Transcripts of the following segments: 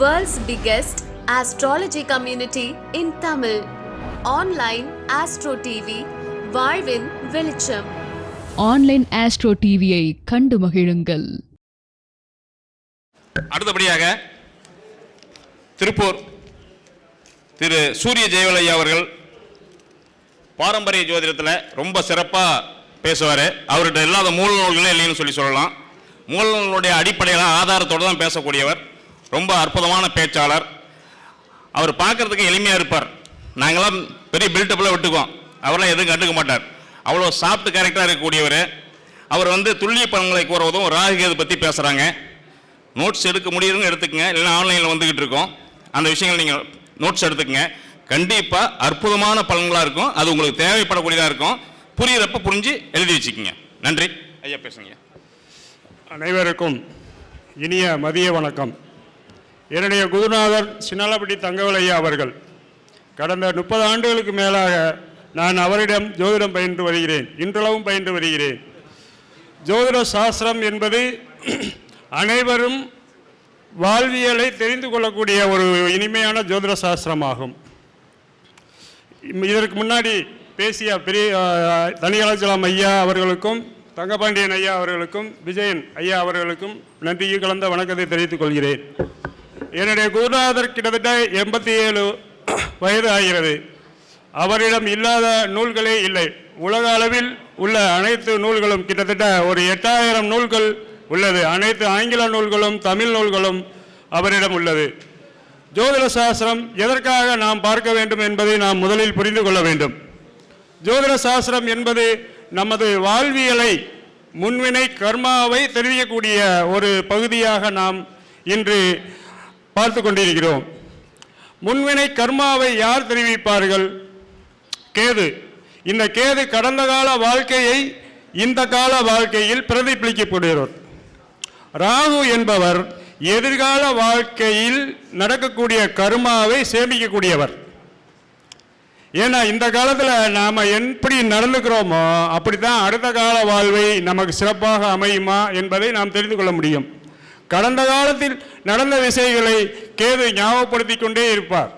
World's biggest astrology community in Tamil. Online Astro TV, வாழ்வின் வெளிச்சம். Online astro டிவியை கண்டு மகிழுங்கள். அடுத்தபடியாக திருப்பூர் திரு சூரிய ஜெயவலையா அவர்கள் பாரம்பரிய ஜோதிடத்தில் ரொம்ப சிறப்பாக பேசுவார். அவர்கிட்ட இல்லாத மூல நூல்களே இல்லைன்னு சொல்லி சொல்லலாம். மூல நூலுடைய அடிப்படையில் ஆதாரத்தோடு தான் பேசக்கூடியவர். ரொம்ப அற்புதமான பேச்சாளர். அவர் பார்க்கறதுக்கு எளிமையாக இருப்பார். நாங்களாம் பெரிய பில்டப்பில் விட்டுக்குவோம். அவரெல்லாம் எதுவும் கண்டுக்க மாட்டார். அவ்வளோ சாஃப்ட் கேரக்டராக இருக்கக்கூடியவர். அவர் வந்து துல்லிய பலன்களை கூறுவதும் ராகுகேது பற்றி பேசுகிறாங்க நோட்ஸ் எடுக்க முடியுதுங்க எடுத்துக்கங்க. இல்லைன்னா ஆன்லைனில் வந்துக்கிட்டு இருக்கோம். அந்த விஷயங்கள் நீங்கள் நோட்ஸ் எடுத்துக்கங்க. கண்டிப்பாக அற்புதமான பலன்களாக இருக்கும். அது உங்களுக்கு தேவைப்படக்கூடியதாக இருக்கும். புரியிறப்ப புரிஞ்சு எழுதி வச்சுக்கோங்க. நன்றி. ஐயா பேசுங்க அனைவருக்கும் இனிய மதிய வணக்கம். என்னுடைய குருநாதர் சின்னலப்பட்டி தங்கவலையா அவர்கள் கடந்த முப்பது ஆண்டுகளுக்கு மேலாக நான் அவரிடம் ஜோதிடம் பயின்று வருகிறேன் இன்றளவும் பயின்று வருகிறேன். ஜோதிட சாஸ்திரம் என்பது அனைவரும் வாழ்வியலை தெரிந்து கொள்ளக்கூடிய ஒரு இனிமையான ஜோதிட சாஸ்திரமாகும். இதற்கு முன்னாடி பேசிய பெரிய அஹ், ஐயா அவர்களுக்கும் தங்கபாண்டியன் ஐயா அவர்களுக்கும் விஜயன் ஐயா அவர்களுக்கும் நன்றியை கலந்த வணக்கத்தை தெரிவித்துக் கொள்கிறேன். என்னுடைய குருநாதர் கிட்டத்தட்ட எண்பத்தி ஏழு வயது ஆகிறது. அவரிடம் இல்லாத நூல்களே இல்லை. உலக அளவில் உள்ள அனைத்து நூல்களும் கிட்டத்தட்ட ஒரு எட்டாயிரம் நூல்கள் உள்ளது. அனைத்து ஆங்கில நூல்களும் தமிழ் நூல்களும் அவரிடம் உள்ளது. ஜோதிட சாஸ்திரம் எதற்காக நாம் பார்க்க வேண்டும் என்பதை நாம் முதலில் புரிந்து கொள்ள வேண்டும். ஜோதிட சாஸ்திரம் என்பது நமது வாழ்வியலை முன்வினை கர்மாவை தெரிவிக்கக்கூடிய ஒரு பகுதியாக நாம் இன்று பார்த்து கொண்டிருக்கிறோம் முன்வினை கர்மாவை யார் தெரிவிப்பார்கள்? கேது. இந்த கேது கடந்த கால வாழ்க்கையை இந்த கால வாழ்க்கையில் பிரதிபலிக்கப்படுகிறார் ராகு என்பவர் எதிர்கால வாழ்க்கையில் நடக்கக்கூடிய கர்மாவை சேமிக்கக்கூடியவர். ஏன்னா இந்த காலத்தில் நாம் எப்படி நடந்துக்கிறோமோ அப்படி தான் அடுத்த கால வாழ்வை நமக்கு சிறப்பாக அமையுமா என்பதை நாம் தெரிந்து கொள்ள முடியும். கடந்த காலத்தில் நடந்த விஷயங்களை கேது ஞாபகப்படுத்திக் கொண்டே இருப்பார்.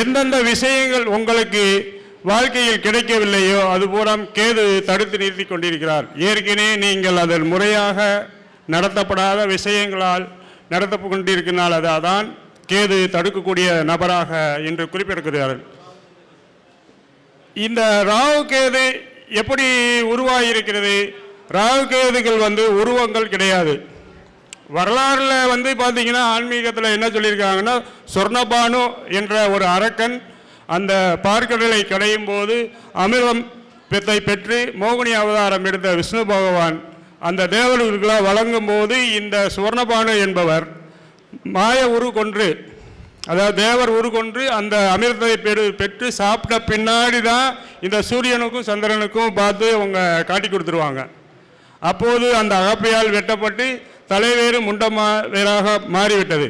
எந்தெந்த விஷயங்கள் உங்களுக்கு வாழ்க்கையில் கிடைக்கவில்லையோ அது பூரா கேது தடுத்து நிறுத்தி கொண்டிருக்கிறார். ஏற்கனவே நீங்கள் அதன் முறையாக நடத்தப்படாத விஷயங்களால் நடத்த கொண்டிருக்கிறால் அது அதான் கேது தடுக்கக்கூடிய நபராக இன்று குறிப்பிடுகிறார்கள் இந்த ராகு கேது எப்படி உருவாகியிருக்கிறது? ராகுகேதுகள் வந்து உருவங்கள் கிடையாது. வரலாறுல வந்து பார்த்தீங்கன்னா ஆன்மீகத்தில் என்ன சொல்லியிருக்காங்கன்னா சொர்ணபானு என்ற ஒரு அரக்கன் அந்த பார்க்கடலை கடையும் போது அமிர்தம் பெத்தை பெற்று மோகினி அவதாரம் எடுத்த விஷ்ணு பகவான் அந்த தேவர்களுக்கெல்லாம் வழங்கும் போது இந்த சுவர்ணபானு என்பவர் மாய உரு கொன்று அதாவது தேவர் உரு கொன்று அந்த அமிர்தத்தை பெறு பெற்று சாப்பிட்ட பின்னாடி தான் இந்த சூரியனுக்கும் சந்திரனுக்கும் பார்த்து அவங்க காட்டி கொடுத்துருவாங்க. அப்போது அந்த அகப்பையால் வெட்டப்பட்டு தலைவேறு முண்டமா வேறாக மாறிவிட்டது.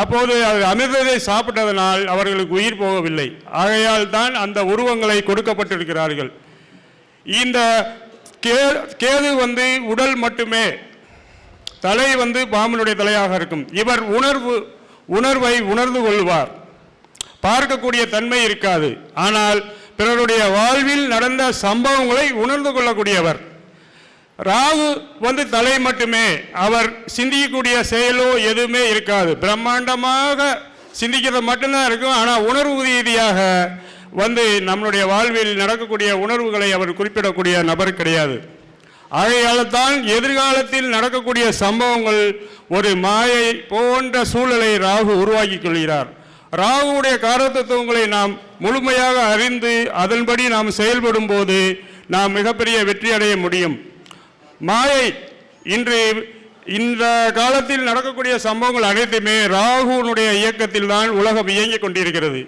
அப்போது அது அமிர்தத்தை சாப்பிட்டதனால் அவர்களுக்கு உயிர் போகவில்லை. ஆகையால் தான் அந்த உருவங்களை கொடுக்கப்பட்டிருக்கிறார்கள். இந்த கே கேது வந்து உடல் மட்டுமே தலை வந்து பாம்பனுடைய தலையாக இருக்கும். இவர் உணர்வு உணர்வை உணர்ந்து கொள்வார். பார்க்கக்கூடிய தன்மை இருக்காது. ஆனால் பிறருடைய வாழ்வில் நடந்த சம்பவங்களை உணர்ந்து கொள்ளக்கூடியவர். ராகு வந்து தலை மட்டுமே. அவர் சிந்திக்கக்கூடிய செயலோ எதுவுமே இருக்காது. பிரம்மாண்டமாக சிந்திக்கிறது மட்டும்தான் இருக்கும். ஆனால் உணர்வு ரீதியாக வந்து நம்மளுடைய வாழ்வில் நடக்கக்கூடிய உணர்வுகளை அவர் குறிப்பிடக்கூடிய நபர் கிடையாது. ஆகையால் தான் எதிர்காலத்தில் நடக்கக்கூடிய சம்பவங்கள் ஒரு மாயை போன்ற சூழலை ராகு உருவாக்கி கொள்கிறார். ராகுவுடைய காரத்தத்துவங்களை நாம் முழுமையாக அறிந்து அதன்படி நாம் செயல்படும் போது நாம் மிகப்பெரிய வெற்றி அடைய முடியும். மாயை இன்று இந்த காலத்தில் நடக்கக்கூடிய சம்பவங்கள் அனைத்துமே ராகுனுடைய இயக்கத்தில் தான் உலகம் இயங்கிக் கொண்டிருக்கிறது.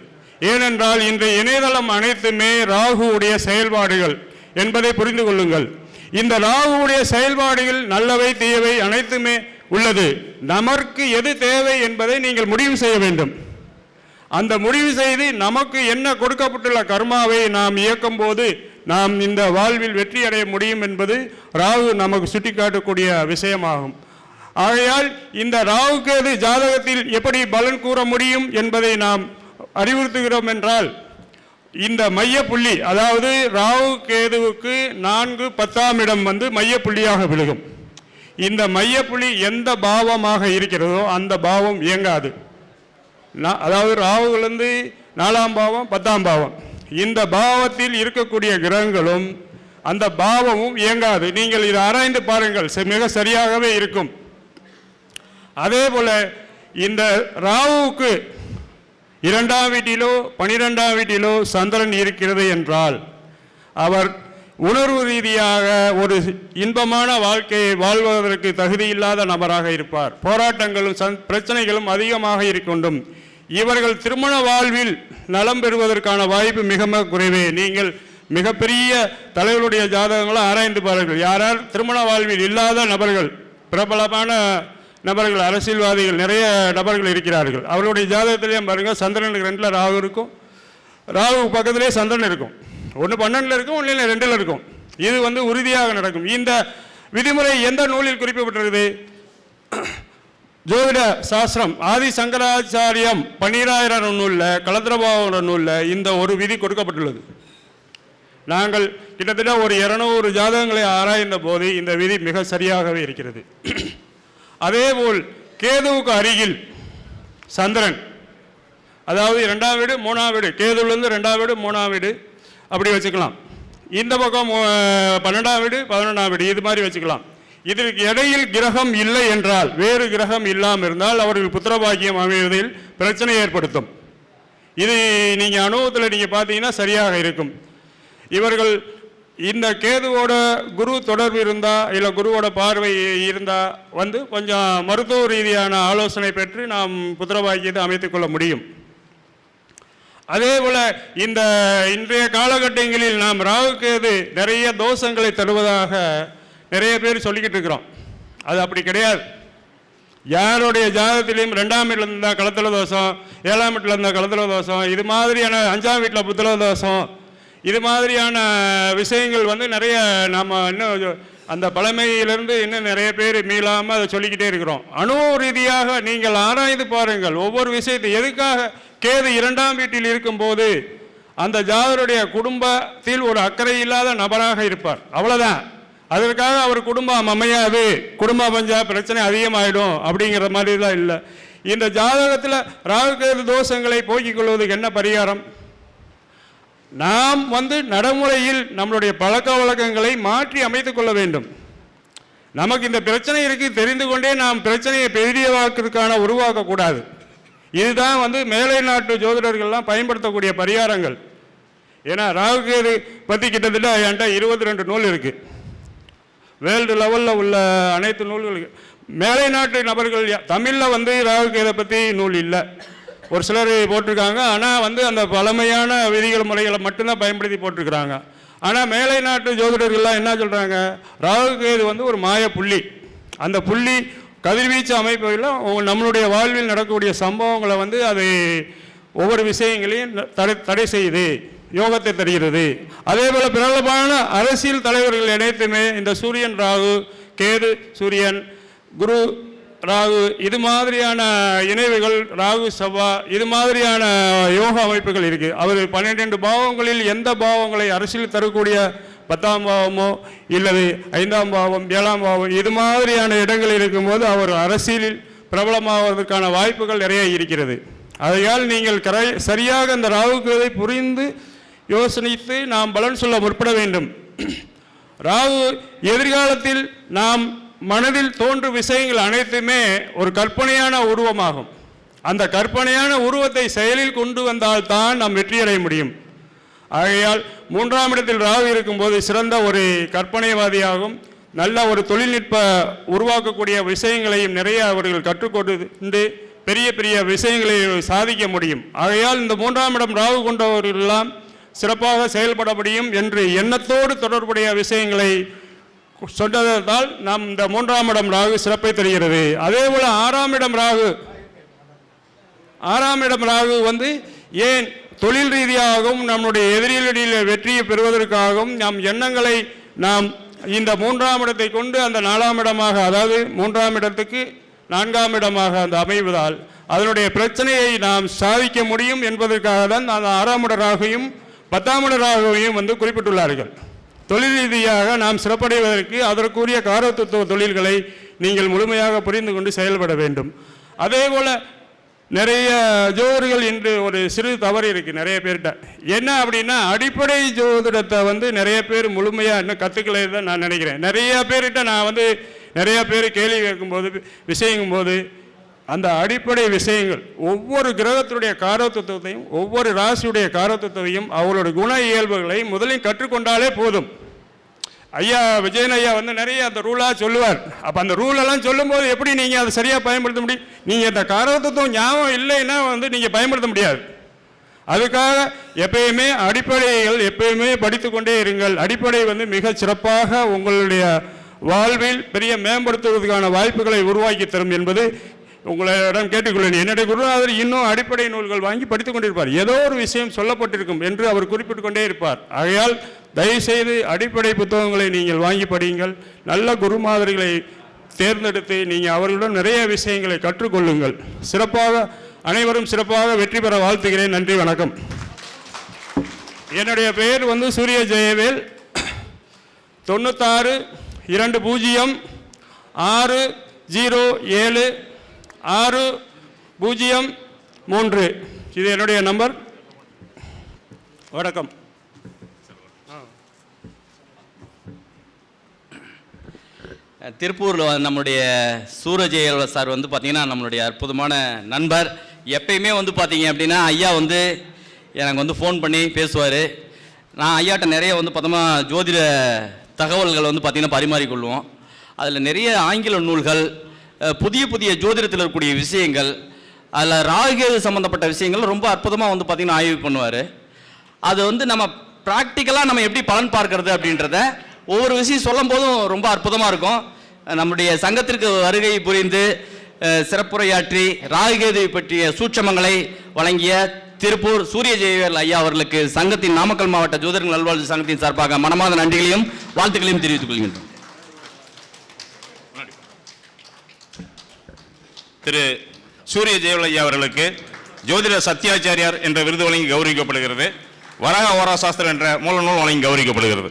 ஏனென்றால் இன்று இணையதளம் அனைத்துமே ராகுவுடைய செயல்பாடுகள் என்பதை புரிந்து கொள்ளுங்கள். இந்த ராகுவுடைய செயல்பாடுகள் நல்லவை தீயவை அனைத்துமே உள்ளது. நமக்கு எது தேவை என்பதை நீங்கள் முடிவு செய்ய வேண்டும். அந்த முடிவு செய்து நமக்கு என்ன கொடுக்கப்பட்டுள்ள கர்மாவை நாம் இயக்கும் போது நாம் இந்த வாழ்வில் வெற்றி அடைய முடியும் என்பது ராகு நமக்கு சுட்டிக்காட்டக்கூடிய விஷயமாகும். ஆகையால் இந்த ராகு கேது ஜாதகத்தில் எப்படி பலன் கூற முடியும் என்பதை நாம் அறிவுறுத்துகிறோம் என்றால் இந்த மையப்புள்ளி அதாவது ராகு கேதுவுக்கு நான்கு பத்தாம் இடம் வந்து மையப்புள்ளியாக விழுகும். இந்த மையப்புள்ளி எந்த பாவமாக இருக்கிறதோ அந்த பாவம் இயங்காது. அதாவது ராகுலேருந்து நாலாம் பாவம் பத்தாம் பாவம். இந்த பாவத்தில் இருக்கக்கூடிய கிரகங்களும் அந்த பாவமும் இயங்காது. நீங்கள் இதை ஆராய்ந்து பாருங்கள். மிக சரியாகவே இருக்கும். அதே போல இந்த ராவுக்கு இரண்டாம் வீட்டிலோ பனிரெண்டாம் வீட்டிலோ சந்திரன் இருக்கிறது என்றால் அவர் உணர்வு ரீதியாக ஒரு இன்பமான வாழ்க்கையை வாழ்வதற்கு தகுதியில்லாத நபராக இருப்பார். போராட்டங்களும் சந் பிரச்சனைகளும் அதிகமாக இருக்கின்றும் இவர்கள் திருமண வாழ்வில் நலம் பெறுவதற்கான வாய்ப்பு மிக மிக குறைவே. நீங்கள் மிகப்பெரிய தலைவருடைய ஜாதகங்களை ஆராய்ந்து பாருங்கள். யாரால்? திருமண வாழ்வில் இல்லாத நபர்கள் பிரபலமான நபர்கள் அரசியல்வாதிகள் நிறைய நபர்கள் இருக்கிறார்கள். அவருடைய ஜாதகத்திலேயும் பாருங்கள் சந்திரனுக்கு ரெண்டில் ராகு இருக்கும். ராகு பக்கத்திலே சந்திரன் இருக்கும். ஒன்று பன்னெண்டில் இருக்கும் ஒன்று இல்லை ரெண்டில் இருக்கும். இது வந்து உறுதியாக நடக்கும். இந்த விதிமுறை எந்த நூலில் குறிப்பிடப்பட்டிருக்குது ஜோதிட சாஸ்திரம் ஆதி சங்கராச்சாரியம் பன்னிராயிரம் நூலில் கலத்திரபாவோட நூலில் இந்த ஒரு விதி கொடுக்கப்பட்டுள்ளது. நாங்கள் கிட்டத்தட்ட ஒரு இருநூறு ஜாதகங்களை ஆராய்ந்த போது இந்த விதி மிக சரியாகவே இருக்கிறது. அதேபோல் கேதுவுக்கு அருகில் சந்திரன் அதாவது ரெண்டாம் வீடு மூணாம் வீடு கேதுலேருந்து ரெண்டாம் வீடு மூணாம் வீடு அப்படி வச்சுக்கலாம். இந்த பக்கம் பன்னெண்டாம் வீடு பதினொன்றாம் வீடு இது மாதிரி வச்சுக்கலாம். இதற்கு இடையில் கிரகம் இல்லை என்றால் வேறு கிரகம் இல்லாமல் இருந்தால் அவர்கள் புத்திரபாக்கியம் அமைவதில் பிரச்சனை ஏற்படுத்தும். இது நீங்கள் அனுபவத்தில் நீங்கள் பார்த்தீங்கன்னா சரியாக இருக்கும். இவர்கள் இந்த கேதுவோட குரு தொடர்பு இருந்தால் இல்லை குருவோட பார்வை இருந்தால் வந்து கொஞ்சம் மருத்துவ ரீதியான ஆலோசனை பெற்று நாம் புத்திரபாக்கியத்தை அமைத்துக்கொள்ள முடியும். அதே போல் இந்த இன்றைய காலகட்டங்களில் நாம் ராகு கேது நிறைய தோஷங்களை தருவதாக நிறைய பேர் சொல்லிக்கிட்டு இருக்கிறோம். அது அப்படி கிடையாது. யாருடைய ஜாதகத்திலையும் ரெண்டாம் வீட்டில் இருந்தால் களத்தில தோஷம் ஏழாம் வீட்டில் இருந்தால் களத்தில தோஷம் இது மாதிரியான அஞ்சாம் வீட்டில் புத்திர தோஷம் இது மாதிரியான விஷயங்கள் வந்து நிறைய நாம் இன்னும் அந்த பழமையிலிருந்து இன்னும் நிறைய பேர் மீளாமல் அதை சொல்லிக்கிட்டே இருக்கிறோம். அணு ரீதியாக நீங்கள் ஆராய்ந்து பாருங்கள். ஒவ்வொரு விஷயத்தை எதுக்காக கேது இரண்டாம் வீட்டில் இருக்கும்போது அந்த ஜாதருடைய குடும்பத்தில் ஒரு அக்கறை இல்லாத நபராக இருப்பார். அவ்வளோதான் அதற்காக அவர் குடும்பம் அமையாது. குடும்ப பஞ்சா பிரச்சனை அதிகமாயிடும் அப்படிங்கிற மாதிரிலாம் இல்லை. இந்த ஜாதகத்தில் ராகுகேது தோஷங்களை போக்கிக் கொள்வதுக்கு என்ன பரிகாரம்? நாம் வந்து நடைமுறையில் நம்மளுடைய பழக்க வழக்கங்களை மாற்றி அமைத்து கொள்ள வேண்டும். நமக்கு இந்த பிரச்சனை இருக்கு தெரிந்து கொண்டே நாம் பிரச்சனையை பெரியவாக்கிறதுக்கான உருவாக்கக்கூடாது இதுதான் வந்து மேலை நாட்டு ஜோதிடர்கள்லாம் பயன்படுத்தக்கூடிய பரிகாரங்கள். ஏன்னா ராகுகேது பற்றி கிட்டத்தட்ட என்கிட்ட இருபத்தி ரெண்டு நூல் இருக்குது வேர்ல்டு லெவலில் உள்ள அனைத்து நூல்கள் மேலை நாட்டு நபர்கள் தமிழில் வந்து ராகுகேதை பற்றி நூல் இல்லை. ஒரு சிலர் போட்டிருக்காங்க. ஆனால் வந்து அந்த பழமையான விதிகள் முறைகளை மட்டும்தான் பயன்படுத்தி போட்டிருக்கிறாங்க. ஆனால் மேலை நாட்டு ஜோதிடர்கள்லாம் என்ன சொல்கிறாங்க ராகுகேது வந்து ஒரு மாய புள்ளி. அந்த புள்ளி கதிர்வீச்சு அமைப்புகளில் நம்மளுடைய வாழ்வில் நடக்கக்கூடிய சம்பவங்களை வந்து அது ஒவ்வொரு விஷயங்களையும் தடை தடை செய்யுது. யோகத்தை தருகிறது. அதே போல பிரபலமான அரசியல் தலைவர்கள் அனைத்துமே இந்த சூரியன் ராகு கேது சூரியன் குரு ராகு இது மாதிரியான இணைவுகள் ராகு செவ்வா இது மாதிரியான யோக அமைப்புகள் இருக்கு. அவர் பன்னிரெண்டு பாவங்களில் எந்த பாவங்களை அரசியல் தரக்கூடிய பத்தாம் பாவமோ இல்லது ஐந்தாம் பாவம் ஏழாம் பாவம் இது மாதிரியான இடங்கள் இருக்கும்போது அவர் அரசியலில் பிரபலமாவதற்கான வாய்ப்புகள் நிறைய இருக்கிறது. அதையால் நீங்கள் கரை சரியாக அந்த ராகுக்களை புரிந்து யோசனித்து நாம் பலன் சொல்ல முற்பட வேண்டும். ராகு எதிர்காலத்தில் நாம் மனதில் தோன்றும் விஷயங்கள் அனைத்துமே ஒரு கற்பனையான உருவமாகும். அந்த கற்பனையான உருவத்தை செயலில் கொண்டு வந்தால் தான் நாம் வெற்றியடைய முடியும். ஆகையால் மூன்றாம் இடத்தில் ராகு இருக்கும்போது சிறந்த ஒரு கற்பனைவாதியாகும். நல்ல ஒரு தொழில்நுட்ப உருவாக்கக்கூடிய விஷயங்களையும் நிறைய அவர்கள் கற்றுக்கொண்டு பெரிய பெரிய விஷயங்களை சாதிக்க முடியும். ஆகையால் இந்த மூன்றாம் இடம் ராகு கொண்டவர்களெல்லாம் சிறப்பாக செயல்பட முடியும் என்று எண்ணத்தோடு தொடர்புடைய விஷயங்களை சொன்னதால் நாம் இந்த மூன்றாம் இடம் ராகு சிறப்பை தருகிறது. அதே போல ஆறாம் இடம் ராகு. ஆறாம் இடம் ராகு வந்து ஏன் தொழில் ரீதியாகவும் நம்முடைய எதிரிகளில் வெற்றியை பெறுவதற்காகவும் நம் எண்ணங்களை நாம் இந்த மூன்றாம் இடத்தை கொண்டு அந்த நாலாம் இடமாக அதாவது மூன்றாம் இடத்துக்கு நான்காம் இடமாக அந்த அமைவதால் அதனுடைய பிரச்சனையை நாம் சாதிக்க முடியும் என்பதற்காக தான் அந்த ஆறாம் இட ராகையும் பத்தாம் இட வந்து குறிப்பிட்டுள்ளார்கள். தொழில் ரீதியாக நாம் சிறப்படைவதற்கு அதற்குரிய காரத்துவ தொழில்களை நீங்கள் முழுமையாக புரிந்து கொண்டு செயல்பட வேண்டும். அதே போல் நிறைய ஜோதிடர்கள் இன்று ஒரு சிறு தவறு இருக்குது நிறைய பேர்கிட்ட. என்ன அப்படின்னா அடிப்படை ஜோதிடத்தை வந்து நிறைய பேர் முழுமையாக இன்னும் கற்றுக்கலை தான் நான் நினைக்கிறேன். நிறைய பேர்கிட்ட நான் வந்து நிறைய பேர் கேள்வி கேட்கும்போது விஷயங்கும் போது அந்த அடிப்படை விஷயங்கள் ஒவ்வொரு கிரகத்துடைய காரத்துவத்தையும் ஒவ்வொரு ராசியுடைய காரத்துவத்தையும் அவளோட குண இயல்புகளை முதலில் கற்றுக்கொண்டாலே போதும். ஐயா விஜயன் ஐயா வந்து நிறைய அந்த ரூலாக சொல்லுவார். அப்போ அந்த ரூலெல்லாம் சொல்லும்போது எப்படி நீங்கள் அதை சரியாக பயன்படுத்த முடியும்? நீங்கள் இந்த காரத்துவம் ஞாபகம் இல்லைன்னா வந்து நீங்கள் பயன்படுத்த முடியாது. அதுக்காக எப்பயுமே அடிப்படைகள் எப்பயுமே படித்துக்கொண்டே இருங்கள். அடிப்படை வந்து மிக சிறப்பாக உங்களுடைய வாழ்வில் பெரிய மேம்படுத்துவதற்கான வாய்ப்புகளை உருவாக்கி தரும் என்பது உங்களிடம் கேட்டுக்கொள்ளேன் என்னுடைய குருநாதர் இன்னும் அடிப்படை நூல்கள் வாங்கி படித்துக் கொண்டிருப்பார். ஏதோ ஒரு விஷயம் சொல்லப்பட்டிருக்கும் என்று அவர் குறிப்பிட்டு கொண்டே இருப்பார். ஆகையால் தயவுசெய்து அடிப்படை புத்தகங்களை நீங்கள் வாங்கி படியுங்கள். நல்ல குருமாதர்களை தேர்ந்தெடுத்து நீங்கள் அவர்களிடம் நிறைய விஷயங்களை கற்றுக்கொள்ளுங்கள். சிறப்பாக அனைவரும் சிறப்பாக வெற்றி பெற வாழ்த்துகிறேன். நன்றி வணக்கம். என்னுடைய பெயர் வந்து சூரிய ஜெயவேல். தொண்ணூத்தாறு இரண்டு பூஜ்ஜியம் ஆறு ஜீரோ ஏழு ஆறு பூஜ்ஜியம் மூன்று. இது என்னுடைய நம்பர். வணக்கம். திருப்பூரில் நம்மளுடைய சூரஜெயல் சார் வந்து பார்த்திங்கன்னா நம்மளுடைய அற்புதமான நண்பர். எப்பயுமே வந்து பார்த்தீங்க அப்படின்னா ஐயா வந்து எனக்கு வந்து ஃபோன் பண்ணி பேசுவார். நான் ஐயாட்ட நிறைய வந்து பார்த்தோமா ஜோதிட தகவல்கள் வந்து பார்த்திங்கன்னா பரிமாறிக்கொள்வோம். அதில் நிறைய ஆங்கில நூல்கள் புதிய புதிய ஜோதிடத்தில் இருக்கக்கூடிய விஷயங்கள் அதில் ராகுகேது சம்மந்தப்பட்ட விஷயங்கள் ரொம்ப அற்புதமாக வந்து பார்த்திங்கன்னா ஆய்வு பண்ணுவார். அது வந்து நம்ம ப்ராக்டிக்கலாக நம்ம எப்படி பலன் பார்க்கறது அப்படின்றத ஒவ்வொரு விஷயம் சொல்லும் போதும் ரொம்ப அற்புதமாக இருக்கும். நம்முடைய சங்கத்திற்கு வருகை புரிந்து சிறப்புரையாற்றி ராகுகேது பற்றிய சூட்சமங்களை வழங்கிய திருப்பூர் சூரிய ஜெயவேல் ஐயா அவர்களுக்கு சங்கத்தின் நாமக்கல் மாவட்ட ஜோதிடங்கள் நல்வாழ்வு சங்கத்தின் சார்பாக மனமாத நன்றிகளையும் வாழ்த்துக்களையும் தெரிவித்துக் கொள்கின்றோம். திரு சூரிய ஜெயவலையா அவர்களுக்கு ஜோதிட சத்யாச்சாரியார் என்ற விருது வழங்கி கௌரவிக்கப்படுகிறது. வராக ஓரா சாஸ்திரம் என்ற மூல நூல் வழங்கி கௌரவிக்கப்படுகிறது.